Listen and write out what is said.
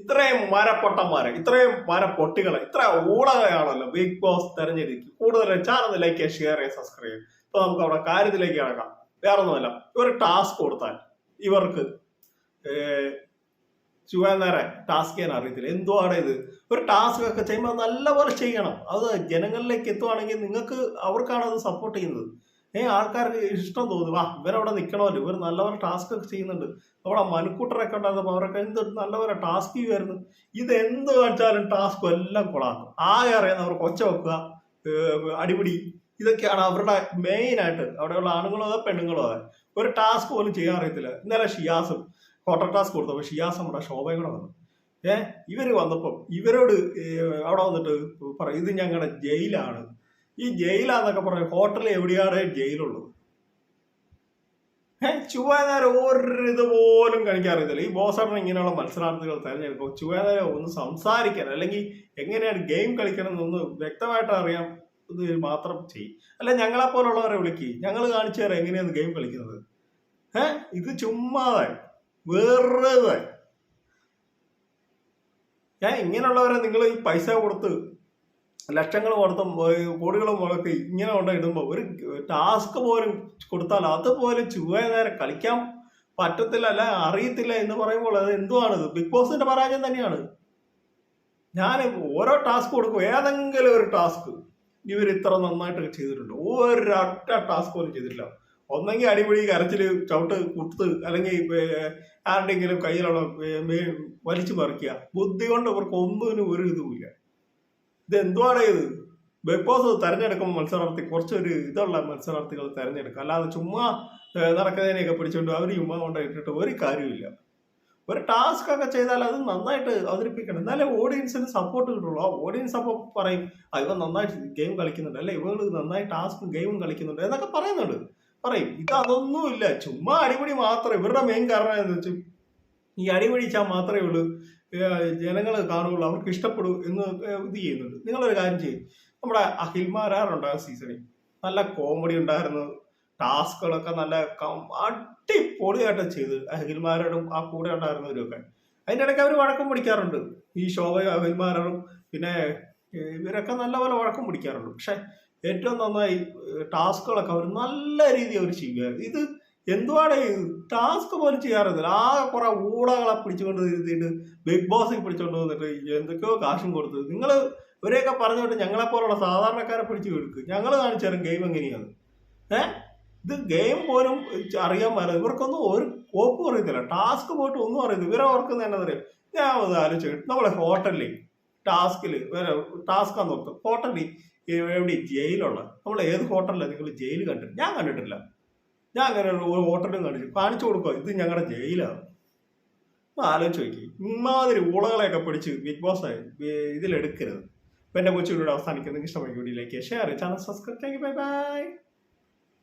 ഇത്രയും മരപ്പൊട്ടന്മാരെ ഇത്രയും മരപ്പൊട്ടികളെ ഇത്ര ഊടകയാണല്ലോ ബിഗ് ബോസ് തെരഞ്ഞെടുക്കും കൂടുതൽ ചാനൽ ലൈക്ക് ഷെയർ ചെയ്യുക സബ്സ്ക്രൈബ് ചെയ്യുക ഇപ്പൊ നമുക്ക് അവിടെ കാര്യത്തിലേക്ക് കിടക്കാം. വേറൊന്നുമല്ല ഇവർ ടാസ്ക് കൊടുത്താൽ ഇവർക്ക് ചുവന്നേരെ ടാസ്ക് ചെയ്യാൻ അറിയത്തില്ല. ആണ് ഇത്? ഒരു ടാസ്ക് ഒക്കെ ചെയ്യുമ്പോൾ നല്ലപോലെ ചെയ്യണം. അത് ജനങ്ങളിലേക്ക് എത്തുവാണെങ്കിൽ നിങ്ങൾക്ക് അവർക്കാണ് അത് സപ്പോർട്ട് ചെയ്യുന്നത്. ഏ ആൾക്കാർക്ക് ഇഷ്ടം തോന്നും. ആ ഇവരവിടെ നിൽക്കണമല്ലോ ഇവർ നല്ലവരെ ടാസ്ക് ഒക്കെ ചെയ്യുന്നുണ്ട്. അവിടെ മനുക്കൂട്ടറൊക്കെ ഉണ്ടായിരുന്നപ്പോൾ അവരൊക്കെ എന്ത് നല്ലവരെ ടാസ്ക് ചെയ്യുമായിരുന്നു ഇത് എന്ത് കാണിച്ചാലും ടാസ്ക് എല്ലാം കൊളാക്കും. ആകെ അറിയാൻ അവർ കൊച്ച വെക്കുക അടിപിടി ഇതൊക്കെയാണ് അവരുടെ മെയിനായിട്ട് അവിടെയുള്ള ആണുങ്ങളോ അതോ പെണ്ണുങ്ങളോ അതെ ഒരു ടാസ്ക് പോലും ചെയ്യാൻ അറിയത്തില്ല. ഇന്നലെ ഷിയാസും ഹോട്ടൽ ടാസ്ക് കൊടുത്തപ്പോൾ ഷിയാസ് നമ്മുടെ ശോഭയും കൂടെ വന്നു. ഏഹ് ഇവർ വന്നപ്പോൾ ഇവരോട് അവിടെ വന്നിട്ട് പറയും ഇത് ഞങ്ങളുടെ ജയിലാണ്. ഈ ജയിലാന്നൊക്കെ പറയും. ഹോട്ടലിൽ എവിടെയാണ് ജയിലുള്ളത് ഏഹ് ചുവനേരം ഒരു ഇതുപോലും കഴിക്കാറിയത്തില്ല ഈ ബോസറിന് ഇങ്ങനെയുള്ള മത്സരാർത്ഥികൾ തിരഞ്ഞെടുക്കും ചുവനേരം ഒന്ന് സംസാരിക്കാൻ അല്ലെങ്കിൽ എങ്ങനെയാണ് ഗെയിം കളിക്കണം എന്നൊന്ന് വ്യക്തമായിട്ട് അറിയാം ഇത് മാത്രം ചെയ്യും അല്ല ഞങ്ങളെ പോലുള്ളവരെ വിളിക്കുക ഞങ്ങൾ കാണിച്ചു തരാം എങ്ങനെയാണ് ഗെയിം കളിക്കുന്നത്. ഏഹ് ഇത് ചുമ്മാതെ. വെറുതെ. ഏഹ് ഇങ്ങനെയുള്ളവരെ നിങ്ങൾ ഈ പൈസ കൊടുത്ത് ലക്ഷങ്ങൾ കൊടുത്തും കോടികൾ മുടക്കി ഇങ്ങനെ കൊണ്ട് ഇടുമ്പോൾ ഒരു ടാസ്ക് പോലും കൊടുത്താൽ അതുപോലെ ചുവ നേരെ കളിക്കാൻ പറ്റത്തില്ല അല്ല അറിയത്തില്ല എന്ന് പറയുമ്പോൾ അത് എന്തുവാണിത് ബിഗ് ബോസിന്റെ പരാജയം തന്നെയാണ്. ഞാൻ ഓരോ ടാസ്ക് കൊടുക്കും ഏതെങ്കിലും ഒരു ടാസ്ക് ഇവർ ഇത്ര നന്നായിട്ട് ചെയ്തിട്ടുണ്ട്. ഒരൊറ്റ ടാസ്ക് പോലും ചെയ്തിട്ടില്ല. ഒന്നെങ്കിൽ അടിപൊളി കരച്ചിൽ ചവിട്ട് കുത്ത് അല്ലെങ്കിൽ ആരുടെയെങ്കിലും കയ്യിലുള്ള വലിച്ചു പറിക്കുക. ബുദ്ധി കൊണ്ട് ഇവർക്ക് ഒന്നിനും ഒരു ഇതുമില്ല. ഇത് എന്തുവാണ് ഇത്? ബിഗ് ബോസ് തെരഞ്ഞെടുക്കുമ്പോൾ മത്സരാർത്ഥി കുറച്ചൊരു ഇതുള്ള മത്സരാർത്ഥികൾ തെരഞ്ഞെടുക്കുക അല്ലാതെ ചുമ്മാ നടക്കുന്നതിനെയൊക്കെ പിടിച്ചുകൊണ്ട് അവർ ചുമ്മാ കൊണ്ട് ഇട്ടിട്ട് ഒരു കാര്യമില്ല ഒരു ടാസ്ക് ഒക്കെ ചെയ്താൽ അത് നന്നായിട്ട് അവതരിപ്പിക്കണം. എന്നാലേ ഓഡിയൻസിന് സപ്പോർട്ട് കിട്ടുള്ളൂ. ആ ഓഡിയൻസ് അപ്പോൾ പറയും ഇവ നന്നായിട്ട് ഗെയിം കളിക്കുന്നുണ്ട്. അല്ലെ ഇവകൾ നന്നായി ടാസ്കും ഗെയിമും കളിക്കുന്നുണ്ട് എന്നൊക്കെ പറയുന്നുണ്ട്. പറയും ഇത് അതൊന്നുമില്ല ചുമ്മാ അടിപൊളി മാത്രം. ഇവരുടെ മെയിൻ കാരണം എന്താ വെച്ചാൽ ഈ അടിവഴിച്ചാൽ മാത്രമേ ഉള്ളൂ. ജനങ്ങൾ കാണുകയുള്ളൂ. അവർക്ക് ഇഷ്ടപ്പെടൂ എന്ന് ഇത് ചെയ്യുന്നുണ്ട്. നിങ്ങളൊരു കാര്യം ചെയ്യും. നമ്മുടെ അഖിൽമാരാറുണ്ടായ സീസണിൽ നല്ല കോമഡി ഉണ്ടായിരുന്നു. ടാസ്കുകളൊക്കെ നല്ല അടിപൊളിയായിട്ട് ചെയ്ത് അഖിൽമാരോടും ആ കൂടെ ഉണ്ടായിരുന്നവരൊക്കെ. അതിന്റെ ഇടയ്ക്ക് അവർ വഴക്കം പിടിക്കാറുണ്ട്. ഈ ശോഭയും അഖിൽമാരോടും പിന്നെ ഇവരൊക്കെ നല്ലപോലെ വഴക്കം പിടിക്കാറുണ്ട്. പക്ഷെ ഏറ്റവും നന്നായി ടാസ്കുകളൊക്കെ അവർ നല്ല രീതിയിൽ അവർ ചെയ്യുകയായിരുന്നു. ഇത് എന്തുവാണ് ടാസ്ക് പോലും ചെയ്യാറില്ല. ആ കുറെ ഊടകളെ പിടിച്ചുകൊണ്ട് ഇരുത്തിയിട്ട് ബിഗ് ബോസിൽ പിടിച്ചോണ്ട് വന്നിട്ട് എന്തൊക്കെയോ കാശും കൊടുത്ത്. നിങ്ങൾ ഇവരെയൊക്കെ പറഞ്ഞുകൊണ്ട് ഞങ്ങളെ പോലുള്ള സാധാരണക്കാരെ പിടിച്ചു കൊടുക്കുക ഞങ്ങൾ കാണിച്ചു ഗെയിം എങ്ങനെയാണ് ഏ? ഇത് ഗെയിം പോലും അറിയാൻ പാടില്ല. ഇവർക്കൊന്നും ഒരു കോപ്പും അറിയത്തില്ല. ടാസ്ക് പോയിട്ട് ഒന്നും അറിയത്തില്ല. ഇവരെ ഓർക്കുന്ന എന്നാ അറിയാം. ഞാൻ ഒന്ന് ആലോചിച്ചു നമ്മളെ ഹോട്ടലിൽ ടാസ്കിൽ വേറെ ടാസ്ക് ആണെന്ന് ഓർത്ത് ഹോട്ടലിൽ എവിടെ ജയിലുള്ള നമ്മൾ ഏത് ഹോട്ടലിലാണ് നിങ്ങൾ ജയിൽ കണ്ടിട്ട്? ഞാൻ കണ്ടിട്ടില്ല. ഞാൻ അങ്ങനെ ഒരു വോട്ടറിനും കാണിച്ചു കാണിച്ചു കൊടുക്കുക ഇത് ഞങ്ങളുടെ ജയിലാണ്. ആലോചിച്ച് നോക്കി. ഇമാതിരി ഊളകളെയൊക്കെ പിടിച്ച് ബിഗ് ബോസ് ഇതിലെടുക്കരുത്. അപ്പം എന്റെ കൊച്ചു വീഡിയോ അവസാനിക്കുന്നത് ഇഷ്ടമായി വീഡിയോയിലേക്ക് share channel subscribe bye bye